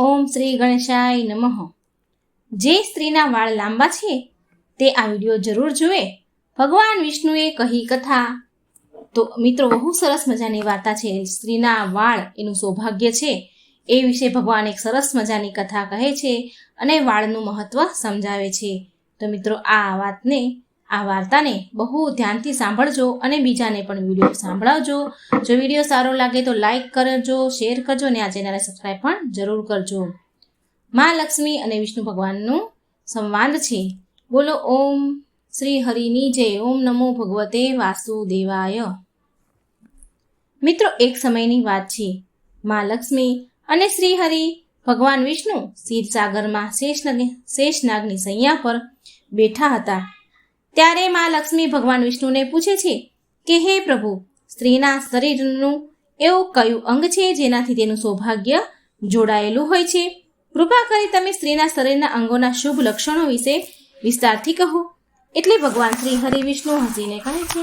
ઓમ શ્રી ગણેશાય નમઃ. જે સ્ત્રીના વાળ લાંબા છે, તે આ વીડિયો જરૂર જુએ. ભગવાન વિષ્ણુએ કહી કથા. તો મિત્રો, બહુ સરસ મજાની વાર્તા છે. સ્ત્રીના વાળ એનું સૌભાગ્ય છે. એ વિશે ભગવાન એક સરસ મજાની કથા કહે છે અને વાળનું મહત્વ સમજાવે છે. તો મિત્રો, આ વાતને આ વાર્તાને બહુ ધ્યાનથી સાંભળજો અને બીજાને પણ વીડિયો સાંભળાવજો. જો વીડિયો સારો લાગે તો લાઇક કરજો, શેર કરજો અને આ ચેનલને સબસ્ક્રાઈબ પણ જરૂર કરજો. મા લક્ષ્મી અને વિષ્ણુ ભગવાનનું સંવાદ છે. બોલો ઓમ શ્રી હરિની જય. ઓમ નમો ભગવતે વાસુદેવાય. મિત્રો, એક સમયની વાત છે. મા લક્ષ્મી અને શ્રી હરિ ભગવાન વિષ્ણુ ક્ષીરસાગરમાં શેષનાગ શેષનાગની સૈયા પર બેઠા હતા. ત્યારે મા લક્ષ્મી ભગવાન વિષ્ણુને પૂછે છે કે, હે પ્રભુ, સ્ત્રીના શરીરનું એવું કયું અંગ છે જેનાથી તેનું સૌભાગ્ય જોડાયેલું હોય છે? કૃપા કરી તમે સ્ત્રીના શરીરના અંગોના શુભ લક્ષણો વિશે વિસ્તારથી કહો. એટલે ભગવાન શ્રી હરિ વિષ્ણુ હસીને કહે છે,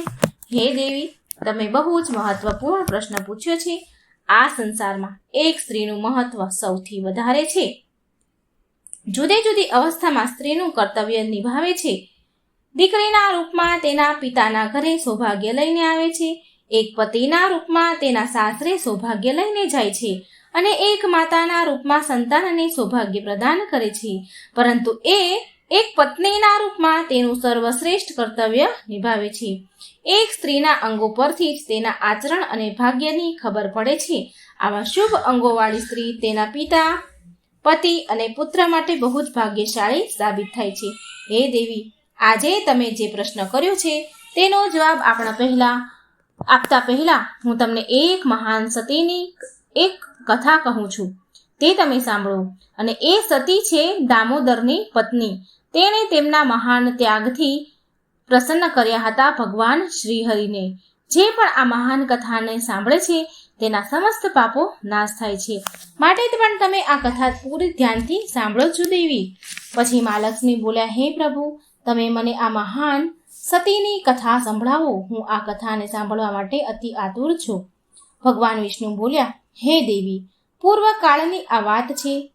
હે દેવી, તમે બહુ જ મહત્વપૂર્ણ પ્રશ્ન પૂછ્યો છે. આ સંસારમાં એક સ્ત્રીનું મહત્વ સૌથી વધારે છે. જુદી જુદી અવસ્થામાં સ્ત્રીનું કર્તવ્ય નિભાવે છે. દીકરીના રૂપમાં તેના પિતાના ઘરે સૌભાગ્ય લઈને આવે છે. એક પતિના રૂપમાં તેના સાસરે સૌભાગ્ય લઈને જાય છે અને એક માતાના રૂપમાં સંતાનને સૌભાગ્ય પ્રદાન કરે છે. પરંતુ એ એક પત્નીના રૂપમાં તેનું સર્વશ્રેષ્ઠ કર્તવ્ય નિભાવે છે. એક સ્ત્રીના અંગો પરથી જ તેના આચરણ અને ભાગ્યની ખબર પડે છે. આવા શુભ અંગોવાળી સ્ત્રી તેના પિતા, પતિ અને પુત્ર માટે બહુ જ ભાગ્યશાળી સાબિત થાય છે. હે દેવી આજે તમે જે પ્રશ્ન કર્યો છે, તેનો જવાબ આપણા પહેલા, આપતા પહેલા હું તમને એક મહાન સતીની એક કથા કહું છું. તે તમે સાંભળો. અને એ સતી છે દામોદરની પત્ની. તેણે તેમના મહાન ત્યાગથી પ્રસન્ન કર્યા હતા ભગવાન શ્રીહરિને. જે પણ આ મહાન કથાને સાંભળે છે, તેના સમસ્ત પાપો નાશ થાય છે. માટે પણ તમે આ કથા પૂરી ધ્યાનથી સાંભળો છો દેવી પછી મહાલક્ષ્મી બોલ્યા, હે પ્રભુ તમે મને આ મહાન સતીની કથા સંભળાવો. હું આ કથાને સાંભળવા માટે અતિ આતુર છું. ભગવાન વિષ્ણુ બોલ્યા, હે દેવી પૂર્વ કાળની આ વાત છે.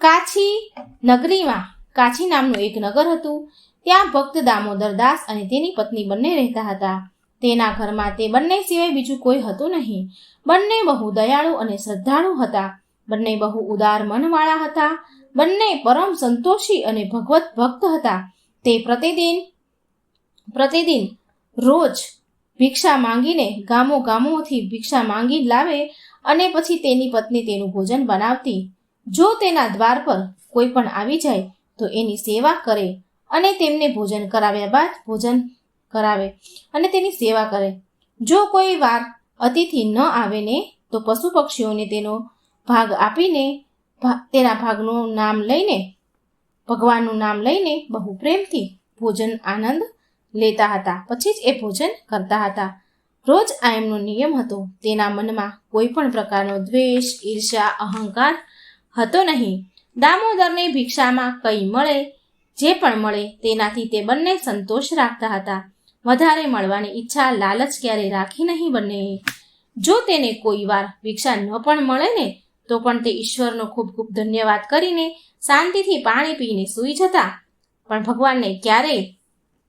કાછી નગરીમાં, કાછી નામનું એક નગર હતું. ત્યાં ભક્ત દામોદર દાસ અને તેની પત્ની બંને રહેતા હતા. તેના ઘરમાં તે બંને સિવાય બીજું કોઈ હતું નહીં. બંને બહુ દયાળુ અને શ્રદ્ધાળુ હતા. બંને બહુ ઉદાર મનવાળા હતા. બંને પરમ સંતોષી અને ભગવત ભક્ત હતા. તે પ્રતિદિન પ્રતિદિન રોજ ભિક્ષા માંગીને ગામો ગામોથી ભિક્ષા માંગી લાવે અને પછી તેની પત્ની તેનું ભોજન બનાવતી. જો તેના દ્વાર પર કોઈ પણ આવી જાય, તો એની સેવા કરે અને તેમને ભોજન કરાવ્યા બાદ ભોજન કરાવે અને તેની સેવા કરે. જો કોઈ વાર અતિથિ ન આવે ને, તો પશુ પક્ષીઓને તેનો ભાગ આપીને તેના ભાગનું નામ લઈને ભગવાનનું નામ લઈને બહુ પ્રેમથી ભોજન આનંદ લેતા હતા. પછી જ એ ભોજન કરતા હતા. રોજ આ એમનો નિયમ હતો. તેના મનમાં કોઈ પણ પ્રકારનો દ્વેષ, ઈર્ષ્યા, અહંકાર હતો નહીં. દામોદરને ભિક્ષામાં કંઈ મળે, જે પણ મળે, તેનાથી તે બંને સંતોષ રાખતા હતા. વધારે મળવાની ઈચ્છા લાલચ ક્યારે રાખી નહીં બંને. જો તેને કોઈ વાર ભિક્ષા ન પણ મળે ને, તો પણ તે ઈશ્વરનો ખૂબ ખૂબ ધન્યવાદ કરીને શાંતિથી પાણી પીને સૂઈ જતા. પણ ભગવાનને ક્યારેય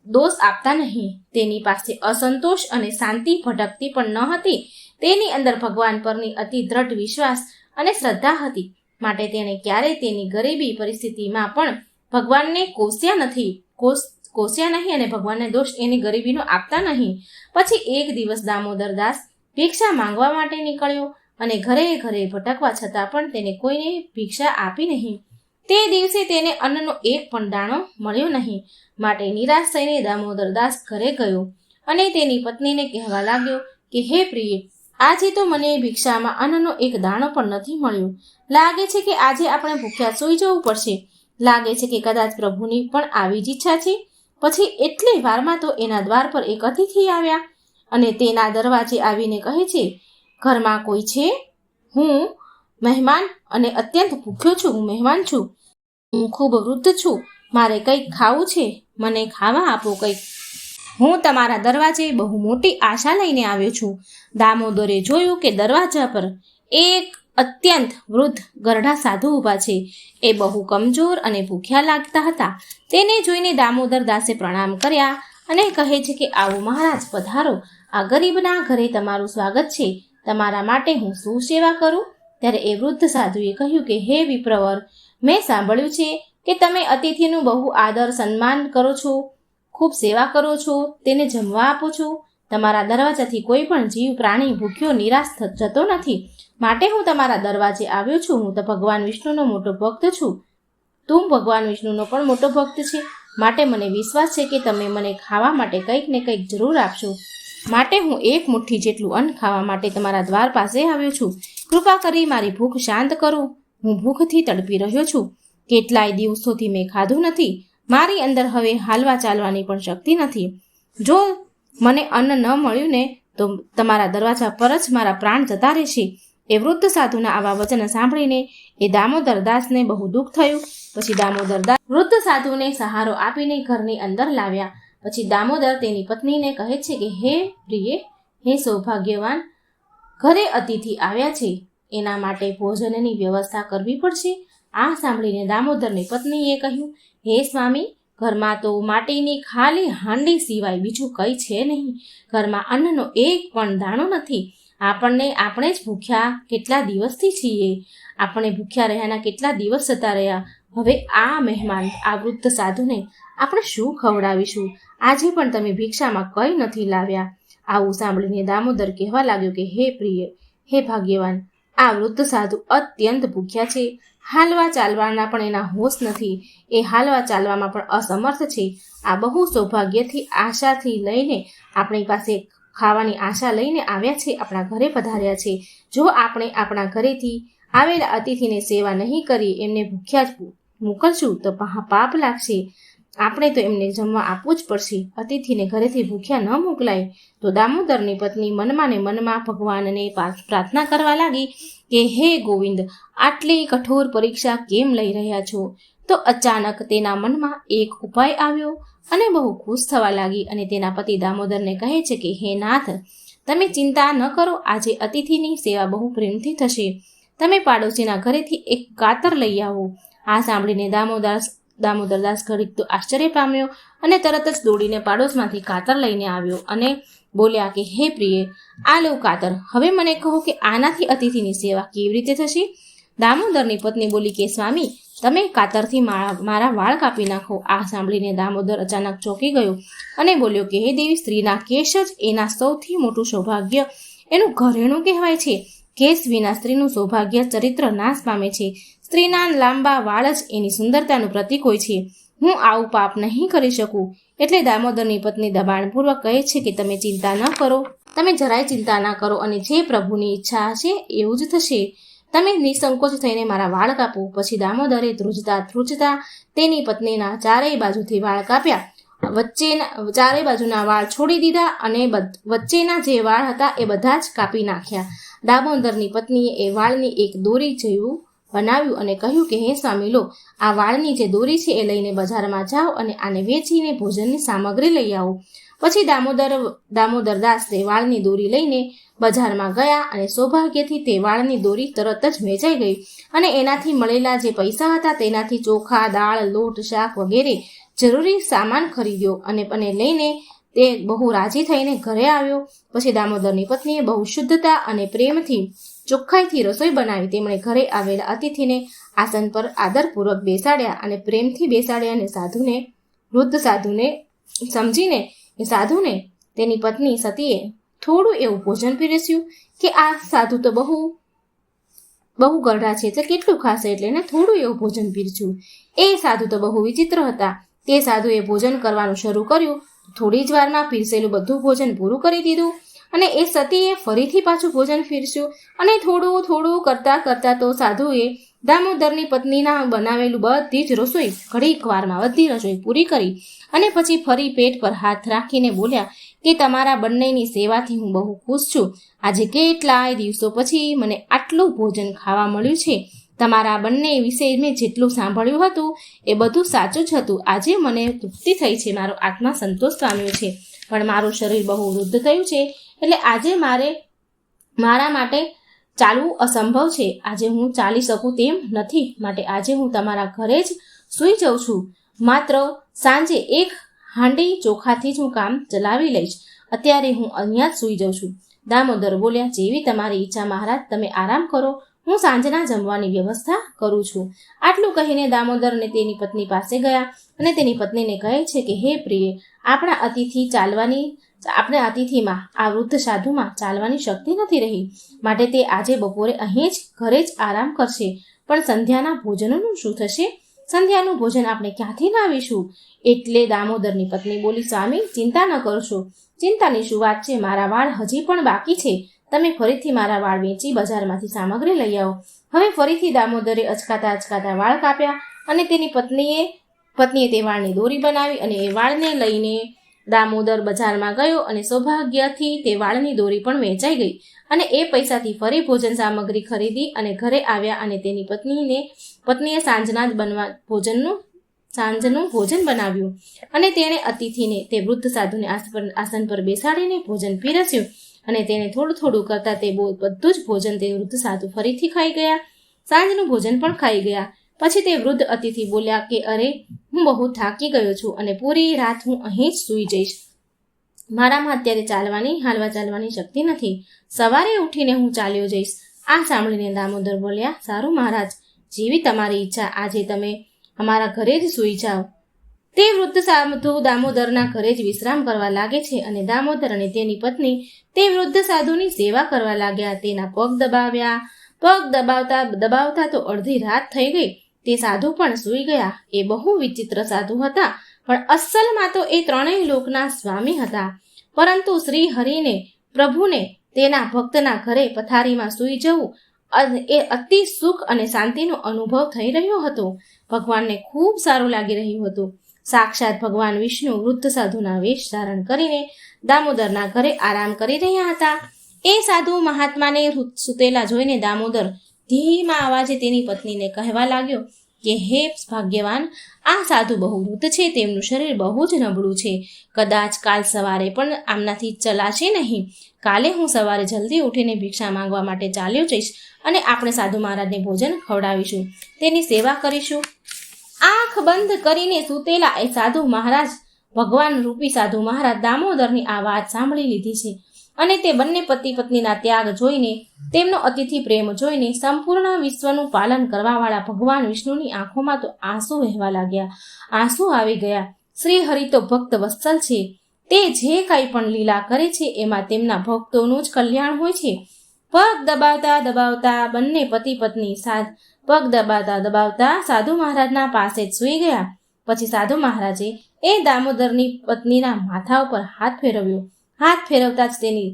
દોષ આપતા નહીં. તેની પાસે અસંતોષ અને શાંતિ ભટકતી પણ ન હતી. તેની અંદર ભગવાન પરની અતિ દ્રઢ વિશ્વાસ અને શ્રદ્ધા હતી. માટે તેણે ક્યારેય તેની ગરીબી પરિસ્થિતિમાં પણ ભગવાનને કોસ્યા નથી. કોસ, કોસ્યા નહીં અને ભગવાનને દોષ એની ગરીબીનો આપતા નહીં. પછી એક દિવસ દામોદર દાસ ભિક્ષા માંગવા માટે નીકળ્યો અને ઘરે ઘરે ભટકવા છતાં પણ તેને કોઈને ભિક્ષા આપી નહીં. તે દિવસે તેને અન્નનો એક પણ દાણો મળ્યો નહીં. માટે નિરાશ થઈને દામોદર દાસ ઘરે ગયો અને તેની પત્નીને કહેવા લાગ્યો કે, હે પ્રિય, આજે તો મને ભિક્ષામાં અન્નનો એક દાણો પણ નથી મળ્યો. લાગે છે કે આજે આપણે ભૂખ્યા સૂઈ જવું પડશે. લાગે છે કે કદાચ પ્રભુની પણ આવી જ ઈચ્છા છે. પછી એટલી વારમાં તો એના દ્વાર પર એક અતિથિ આવ્યા અને તેના દરવાજે આવીને કહે છે, ઘરમાં કોઈ છે? હું મહેમાન અને અત્યંત ભૂખ્યો છું, હું મહેમાન છું. હું ખૂબ વૃદ્ધ છું, મારે કંઈક ખાવું છે, મને ખાવા આપો કંઈક. હું તમારા દરવાજે બહુ મોટી આશા લઈને આવ્યો છું. દામોદરે જોયું કે દરવાજા પર એક અત્યંત વૃદ્ધ ગરડા સાધુ ઊભા છે. એ બહુ કમજોર અને ભૂખ્યા લાગતા હતા. તેને જોઈને દામોદર દાસે પ્રણામ કર્યા અને કહે છે કે, આવો મહારાજ, પધારો. આ ગરીબના ઘરે તમારું સ્વાગત છે. તમારા માટે હું શું સેવા કરું. ત્યારે એ વૃદ્ધ સાધુએ કહ્યું કે, હે વિપ્રવર, મેં સાંભળ્યું છે કે તમે અતિથિનું બહુ આદર સન્માન કરો છો, ખૂબ સેવા કરો છો, તેને જમવા આપો છો. તમારા દરવાજાથી કોઈ પણ જીવ, પ્રાણી, ભૂખ્યો, નિરાશ જતો નથી. માટે હું તમારા દરવાજે આવ્યો છું. હું તો ભગવાન વિષ્ણુનો મોટો ભક્ત છું. તું ભગવાન વિષ્ણુનો પણ મોટો ભક્ત છે. માટે મને વિશ્વાસ છે કે તમે મને ખાવા માટે કંઈક ને કંઈક જરૂર આપશો. માટે હું એક મુઠ્ઠી જેટલું અન્ન ખાવા માટે તમારા દ્વાર પાસે આવ્યો છું. કૃપા કરી મારી ભૂખ શાંત કરો. હું ભૂખથી તડપી રહ્યો છું. કેટલાય દિવસોથી મેં ખાધું નથી. મારી અંદર હવે હાલવા ચાલવાની પણ શક્તિ નથી. જો મને અન્ન ન મળ્યું ને, તો તમારા દરવાજા પર જ મારા પ્રાણ જતા રહેશે. એ વૃદ્ધ સાધુના આવા વચન સાંભળીને એ દામોદર દાસને બહુ દુઃખ થયું. પછી દામોદર દાસ વૃદ્ધ સાધુને સહારો આપીને ઘરની અંદર લાવ્યા. પછી દામોદર તેની પત્નીને કહે છે કે, હે પ્રિય, હે સૌભાગ્યવાન, ઘરે અતિથિ આવ્યા છે. એના માટે ભોજનની વ્યવસ્થા કરવી પડશે. આ સાંભળીને દામોદરની પત્નીએ કહ્યું, હે સ્વામી, ઘરમાં તો માટીની ખાલી હાંડી સિવાય બીજું કંઈ છે નહીં. ઘરમાં અન્નનો એક પણ દાણો નથી. આપણને આપણે જ ભૂખ્યા કેટલા દિવસથી છીએ. આપણે ભૂખ્યા રહ્યાના કેટલા દિવસ જતા રહ્યા. હવે આ મહેમાન, આ વૃદ્ધ સાધુને આપણે શું ખવડાવીશું? આજે પણ તમે ભિક્ષામાં કંઈ નથી લાવ્યા. આવું સાંભળીને દામોદર કહેવા લાગ્યો કે, હે પ્રિય, હે ભાગ્યવાન, આ વૃદ્ધ સાધુ અત્યંત ભૂખ્યા છે. હાલવા ચાલવાના પણ એના હોશ નથી. એ હાલવા ચાલવામાં પણ અસમર્થ છે. આ બહુ સૌભાગ્યથી આશાથી લઈને આપણી પાસે ખાવાની આશા લઈને આવ્યા છે, આપણા ઘરે પધાર્યા છે. જો આપણે આપણા ઘરેથી આવેલા અતિથિને સેવા નહીં કરી એમને ભૂખ્યા જ મોકલશું તો પાપ લાગશે. આપણે તો એમને જમવા આપવું જ પડશે. અતિથિને ઘરેથી ભૂખ્યા ન મોકલાય. તો દામોદરની પત્ની મનમાં ને મનમાં ભગવાનને પ્રાર્થના કરવા લાગી કે, હે ગોવિંદ, આટલી કઠોર પરીક્ષા કેમ લઈ રહ્યા છો? તો અચાનક તેના મનમાં એક ઉપાય આવ્યો અને બહુ ખુશ થવા લાગી અને તેના પતિ દામોદરને કહે છે કે, હે નાથ, તમે ચિંતા ન કરો, આજે અતિથિની સેવા બહુ પ્રેમથી થશે. તમે પાડોશીના ઘરેથી એક કાતર લઈ આવો. આ સાંભળીને દામોદાસ દામોદરદાસ ઘડીક તો આશ્ચર્ય પામ્યો અને તરત જ દોડીને પાડોશમાંથી કાતર લઈને આવ્યો અને બોલ્યા કે, હે પ્રિય, આ લેવું કાતર. હવે મને કહો કે આનાથી અતિથિની સેવા કેવી રીતે થશે? દામોદરની પત્ની બોલી કે, સ્વામી, તમે કાતરથી મારા વાળ કાપી નાખો. આ સાંભળીને દામોદર અચાનક ચોંકી ગયો અને બોલ્યો કે, હે દેવી, સ્ત્રીના કેશ જ એના સૌથી મોટું સૌભાગ્ય એનું ઘરેણું કહેવાય છે. કેશ વિના સ્ત્રીનું સૌભાગ્ય ચરિત્ર નાશ પામે છે. સ્ત્રીના લાંબા વાળ જ એની સુંદરતાનું પ્રતીક હોય છે. હું આવું પાપ નહીં કરી શકું. એટલે દામોદરની પત્ની દબાણપૂર્વક કહે છે કે તમે ચિંતા ન કરો. તમે જરાય ચિંતા ના કરો અને જે પ્રભુની ઈચ્છા હશે એવું જ થશે. તમે નિસંકોચ થઈને મારા વાળ કાપો. પછી દામોદરે ધ્રુજતા ધ્રુજતા તેની પત્નીના ચારેય બાજુથી વાળ કાપ્યા. વચ્ચેના, ચારેય બાજુના વાળ છોડી દીધા અને વચ્ચેના જે વાળ હતા એ બધા જ કાપી નાખ્યા. દામોદરની પત્નીએ એ વાળની એક દોરી જેવું બનાવ્યું અને કહ્યું કે, હે સ્વામી લો આ વાળની જે દોરી છે એ લઈને બજારમાં જાઓ અને આને વેચીને ભોજનની સામગ્રી લઈ આવો. પછી દામોદર દામોદર દાસ વાળની દોરી લઈને બજારમાં ગયા અને સૌભાગ્યથી તે વાળની દોરી તરત જ વેચાઈ ગઈ અને એનાથી મળેલા જે પૈસા હતા તેનાથી ચોખા, દાળ, લોટ, શાક વગેરે જરૂરી સામાન ખરીદ્યો અને અને લઈને તે બહુ રાજી થઈને ઘરે આવ્યો. પછી દામોદરની પત્નીએ બહુ શુદ્ધતા અને પ્રેમથી ચોખ્ખાઈથી રસોઈ બનાવી તેમણે ઘરે આવેલા અતિથિને આસન પર આદરપૂર્વક બેસાડ્યા અને પ્રેમથી બેસાડ્યા અને સાધુને, વૃદ્ધ સાધુને સમજીને, એ સાધુને તેની પત્ની સતીએ થોડું એવું ભોજન પીરસ્યું કે આ સાધુ તો બહુ બહુ ગઢા છે, તે કેટલું ખાશે એટલે એને થોડું એવું ભોજન પીરસ્યું. એ સાધુ તો બહુ વિચિત્ર હતા. તે સાધુએ ભોજન કરવાનું શરૂ કર્યું. થોડી જ વારમાં પીરસેલું બધું ભોજન પૂરું કરી દીધું. અને એ સતીએ ફરીથી પાછું ભોજન પીરસ્યું અને થોડું થોડું કરતા કરતા તો સાધુએ દામોદરની પત્નીના બનાવેલું બધી જ રસોઈ ઘડીક વારમાં બધી રસોઈ પૂરી કરી અને પછી ફરી પેટ પર હાથ રાખીને બોલ્યા કે તમારા બંનેની સેવાથી હું બહુ ખુશ છું. આજે કેટલાય દિવસો પછી મને આટલું ભોજન ખાવા મળ્યું છે. તમારા બંને વિશે મેં જેટલું સાંભળ્યું હતું એ બધું સાચું જ હતું. આજે મને તૃપ્તિ થઈ છે. મારો આત્મા સંતોષ પામ્યો છે. પણ મારું શરીર બહુ વૃદ્ધ થયું છે. એટલે આજે મારે મારા માટે ચાલવું અસંભવ છે. આજે હું ચાલી શકું તેમ નથી. માટે આજે હું તમારા ઘરે જ સૂઈ જાઉં છું. માત્ર સાંજે એક હાંડી ચોખાથી જ હું કામ ચલાવી લઈશ. અત્યારે હું અહીંયા જ સૂઈ જાઉં છું. દામોદર બોલ્યા, જેવી તમારી ઈચ્છા મહારાજ, તમે આરામ કરો. હું સાંજના જમવાની વ્યવસ્થા કરું છું. આટલું કહીને દામોદરને તેની પત્ની પાસે ગયા અને તેની પત્નીને કહે છે કે, હે પ્રિય, આપણા અતિથિ ચાલવાની આપણે અતિથિમાં આ વૃદ્ધ સાધુમાં ચાલવાની શક્તિ નથી રહી. માટે તે આજે બપોરે અહીં જ ઘરે જ આરામ કરશે. પણ સંધ્યાના ભોજનનું શું થશે? સંધ્યાનું ભોજન આપણે ક્યાંથી લાવીશું? એટલે દામોદરની પત્ની બોલી, સ્વામી, ચિંતા ન કરશો ચિંતાની શું વાત છે? મારા વાળ હજી પણ બાકી છે. તમે ફરીથી મારા વાળ વેચી બજારમાંથી સામગ્રી લઈ આવો. હવે ફરીથી દામોદરે અચકાતા અચકાતા વાળ કાપ્યા અને તેની પત્નીએ પત્નીએ તે વાળની દોરી બનાવી અને એ વાળને લઈને દામોદર બજારમાં ગયો અને સૌભાગ્યથી તે વાળની દોરી પણ વેચાઈ ગઈ અને એ પૈસાથી ફરી ભોજન સામગ્રી ખરીદી અને ઘરે આવ્યા અને તેની પત્નીને, પત્નીએ સાંજના જ બનવા ભોજનનું, સાંજનું ભોજન બનાવ્યું અને તેણે અતિથિને તે વૃદ્ધ સાધુને આસન પર બેસાડીને ભોજન પીરસ્યું અને તેને થોડું થોડું કરતાં તે બધું જ ભોજન તે વૃદ્ધ સાધુ ફરીથી ખાઈ ગયા. સાંજનું ભોજન પણ ખાઈ ગયા. પછી તે વૃદ્ધ અતિથિ બોલ્યા કે, અરે, હું બહુ થાકી ગયો છું અને પૂરી રાત હું અહીં જ સૂઈ જઈશ. મારામાં અત્યારે ચાલવાની, હાલવા ચાલવાની શક્તિ નથી. સવારે ઉઠીને હું ચાલ્યો જઈશ. આ સાંભળીને દામોદર બોલ્યા, સારું મહારાજ, જેવી તમારી ઈચ્છા, આજે તમે અમારા ઘરે જ સૂઈ જાઓ. તે વૃદ્ધ સાધુ દામોદરના ઘરે જ વિશ્રામ કરવા લાગે છે અને દામોદર અને તેની પત્ની તે વૃદ્ધ સાધુની સેવા કરવા લાગ્યા. તેના પગ દબાવ્યા. પગ દબાવતા દબાવતા તો અડધી રાત થઈ ગઈ. તે સાધુ પણ સૂઈ ગયા. એ બહુ વિચિત્ર સાધુ હતા, પણ અસલમાં તો એ ત્રણેય લોકના સ્વામી હતા. પરંતુ શ્રી હરિને, પ્રભુને તેના ભક્તના ઘરે પથારીમાં સૂઈ જવું એ અતિ સુખ અને શાંતિનો અનુભવ થઈ રહ્યો હતો. ભગવાનને ખૂબ સારું લાગી રહ્યું હતું. સાક્ષાત ભગવાન વિષ્ણુ વૃદ્ધ સાધુના વેશ ધારણ કરીને દામોદરના ઘરે આરામ કરી રહ્યા હતા. એ સાધુ મહાત્માને સૂતેલા જોઈને દામોદર ધીમા અવાજે તેની પત્નીને કહેવા લાગ્યો કે, હે ભાગ્યવાન, આ સાધુ બહુ વૃદ્ધ છે, તેમનું શરીર બહુ જ નબળું છે. કદાચ કાલ સવારે પણ આમનાથી ચલાશે નહીં. કાલે હું સવારે જલ્દી ઉઠીને ભિક્ષા માંગવા માટે ચાલ્યો જઈશ અને આપણે સાધુ મહારાજને ભોજન ખવડાવીશું. તેની સેવા કરીશું. આંખ બંધ કરીને સૂતેલા એ સાધુ મહારાજ ભગવાન રૂપી સાધુ મહારાજ દામોદરની આ વાત સાંભળી લીધી છે. અને તે બંને પતિ પત્નીના ત્યાગ જોઈને, તેમનો અતિથિ પ્રેમ જોઈને સંપૂર્ણ વિશ્વનું પાલન કરવાવાળા ભગવાન વિષ્ણુની આંખોમાં તો આંસુ વહેવા લાગ્યા. આંસુ આવી ગયા. શ્રી હરિ તો ભક્ત વત્સલ છે. તે જે કાંઈ પણ લીલા કરે છે, એમાં તેમના ભક્તોનું જ કલ્યાણ હોય છે. પગ દબાવતા દબાવતા બંને પતિ પત્ની સાથ પગ દબાવતા દબાવતા સાધુ મહારાજના પાસે જ સૂઈ ગયા. પછી સાધુ મહારાજે એ દામોદરની પત્નીના માથા ઉપર હાથ ફેરવ્યો. હાથ ફેરવતા જ તેની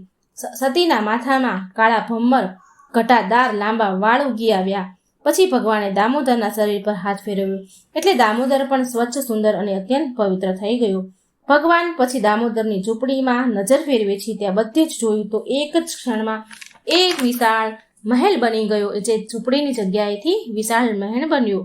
સતીના માથામાં કાળા ભમ્મર ઘટાદાર લાંબા વાળ ઉગી આવ્યા. પછી ભગવાને દામોદરના શરીર પર હાથ ફેરવ્યો. એટલે દામોદર પણ સ્વચ્છ, સુંદર અને અત્યંત પવિત્ર થઈ ગયો. ભગવાન પછી દામોદરની ઝૂંપડીમાં નજર ફેરવે છે ત્યાં બધે જ જોયું તો એક જ ક્ષણમાં એક વિશાળ મહેલ બની ગયો જે ઝૂંપડીની જગ્યાએથી વિશાળ મહેલ બન્યો.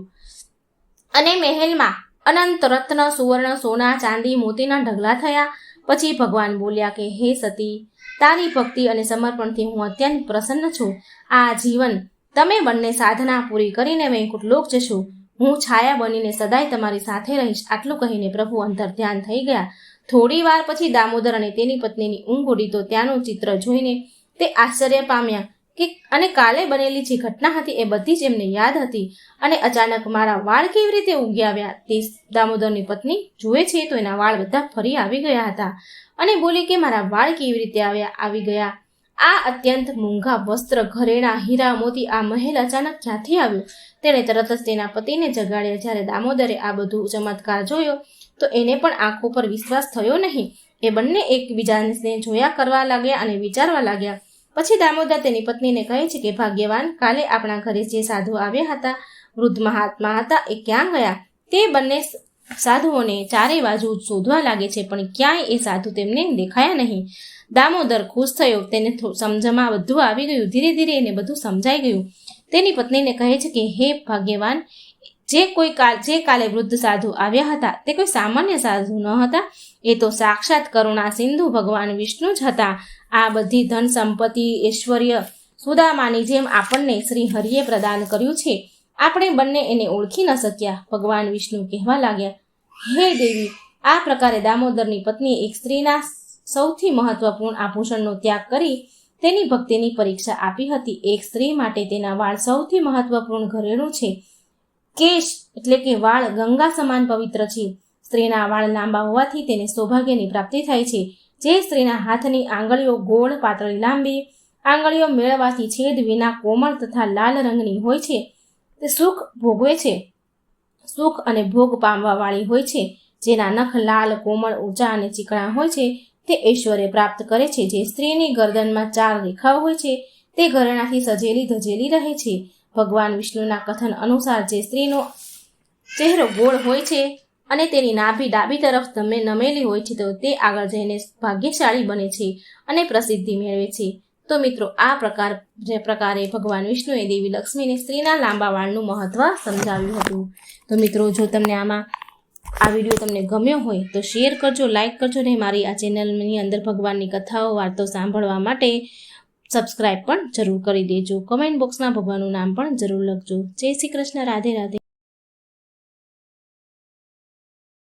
અને મહેલમાં અનંત રત્ન, સુવર્ણ, સોના, ચાંદી, મોતીના ઢગલા થયા. પછી ભગવાન બોલ્યા કે, હે સતી, તારી ભક્તિ અને સમર્પણથી હું અત્યંત પ્રસન્ન છું. આ જીવન તમે બંને સાધના પૂરી કરીને વૈકુંઠ લોક જશો. હું છાયા બનીને સદાય તમારી સાથે રહીશ. આટલું કહીને પ્રભુ અંતર ધ્યાન થઈ ગયા. થોડી વાર પછી દામોદર અને તેની પત્નીની ઊંઘ ઉડી તો ત્યાંનું ચિત્ર જોઈને તે આશ્ચર્ય પામ્યા. કે અને કાલે બનેલી જે ઘટના હતી એ બધી જ એમને યાદ હતી. અને અચાનક મારા વાળ કેવી રીતે ઉગી આવ્યા તે દામોદરની પત્ની જુએ છે તો એના વાળ બધા ફરી આવી ગયા હતા. અને બોલી કે મારા વાળ કેવી રીતે આવ્યા, આવી ગયા. આ અત્યંત મોંઘા વસ્ત્ર, ઘરેણા, હીરા, મોતી, આ મહેલ અચાનક ક્યાંથી આવ્યો? તેણે તરત જ તેના પતિને જગાડ્યા. જ્યારે દામોદરે આ બધું ચમત્કાર જોયો, તો એને પણ આંખો પર વિશ્વાસ થયો નહીં. એ બંને એકબીજાને જોયા કરવા લાગ્યા અને વિચારવા લાગ્યા. પછી દામોદર તેની પત્નીને કહે છે કે, ભાગ્યવાન, કાલે આપણા ઘરે જે સાધુ આવ્યા હતા, વૃદ્ધ મહાત્મા હતા, એ ક્યાં ગયા? તે બંને સાધુઓને ચારે બાજુ શોધવા લાગે છે, પણ ક્યાંય એ સાધુ તેમને દેખાયા નહીં. દામોદર ખુશ થયો, તેને સમજમાં બધું આવી ગયું. ધીરે ધીરે એને બધું સમજાઈ ગયું. તેની પત્નીને કહે છે કે, હે ભાગ્યવાન જે કોઈ કાલ જે કાલે વૃદ્ધ સાધુ આવ્યા હતા, તે કોઈ સામાન્ય સાધુ ન હતા. એ તો સાક્ષાત કરુણા સિંધુ ભગવાન વિષ્ણુ જ હતા. આ બધી ધન સંપત્તિ ઐશ્વર્ય સુદામાની જેમ આપણને શ્રી હરિએ પ્રદાન કર્યું છે. આપણે બંને એને ઓળખી ન શક્યા. ભગવાન વિષ્ણુ કહેવા લાગ્યા, હે દેવી, આ પ્રકારે દામોદરની પત્નીએ એક સ્ત્રીના સૌથી મહત્વપૂર્ણ આભૂષણનો ત્યાગ કરી તેની ભક્તિની પરીક્ષા આપી હતી. એક સ્ત્રી માટે તેના વાળ સૌથી મહત્વપૂર્ણ ઘરેણું છે. કેશ એટલે કે વાળ ગંગા સમાન પવિત્ર છે. સ્ત્રીના વાળ લાંબા હોવાથી તેને સૌભાગ્યની પ્રાપ્તિ થાય છે. જે સ્ત્રીના હાથની આંગળીઓ ગોળ, પાતળી, લાંબી આંગળીઓ મેળવવાથી છેદ વિના કોમળ તથા લાલ રંગની હોય છે. તે સુખ ભોગવે છે. સુખ અને ભોગ પામવા વાળી હોય છે. જેના નખ લાલ, કોમળ, ઊંચા અને ચીકણા હોય છે. તે ઐશ્વર્ય પ્રાપ્ત કરે છે. જે સ્ત્રીની ગરદનમાં ચાર રેખાઓ હોય છે. તે ઘરેણાથી સજેલી, ધજેલી રહે છે. ભગવાન વિષ્ણુના કથન અનુસાર જે સ્ત્રીનો ચહેરો ગોળ હોય છે અને તેની નાભી ડાબી તરફ તમે નમેલી હોય છે, તો તે આગળ જઈને ભાગ્યશાળી બને છે અને પ્રસિદ્ધિ મેળવે છે. તો મિત્રો, આ પ્રકાર, જે પ્રકારે ભગવાન વિષ્ણુએ દેવી લક્ષ્મીને સ્ત્રીના લાંબા વાળનું મહત્વ સમજાવ્યું હતું. તો મિત્રો, જો તમને આમાં આ વીડિયો તમને ગમ્યો હોય, તો શેર કરજો લાઇક કરજો ને મારી આ ચેનલની અંદર ભગવાનની કથાઓ વાર્તો સાંભળવા માટે સબસ્ક્રાઇબ પણ જરૂર કરી દેજો. કમેન્ટ બોક્સમાં ભગવાનનું નામ પણ જરૂર લખજો. જય શ્રી કૃષ્ણ. રાધે રાધે.